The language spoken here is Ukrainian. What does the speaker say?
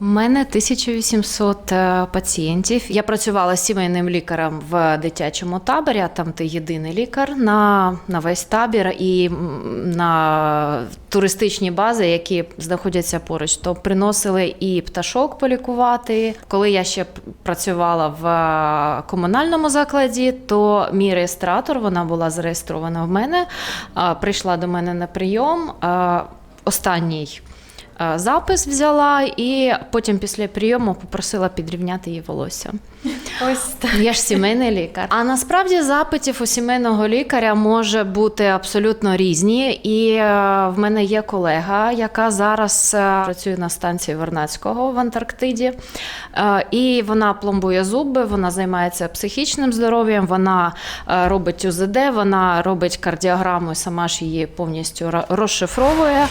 У мене 1800 е, пацієнтів. Я працювала сімейним лікарем в дитячому таборі, а там ти єдиний лікар на, на весь табір і на туристичні бази, які знаходяться поруч. То приносили і пташок полікувати. Коли я ще працювала в е, комунальному закладі, то мій реєстратор, вона була зареєстрована в мене, е, прийшла до мене на прийом. Останній запис взяла і потім після прийому попросила підрівняти її волосся. Ось так. Я ж сімейний лікар. А насправді запитів у сімейного лікаря може бути абсолютно різні. І е, в мене є колега, яка зараз е, працює на станції Вернадського в Антарктиді. Е, І вона пломбує зуби, вона займається психічним здоров'ям, вона е, робить УЗД, вона робить кардіограму і сама ж її повністю розшифровує.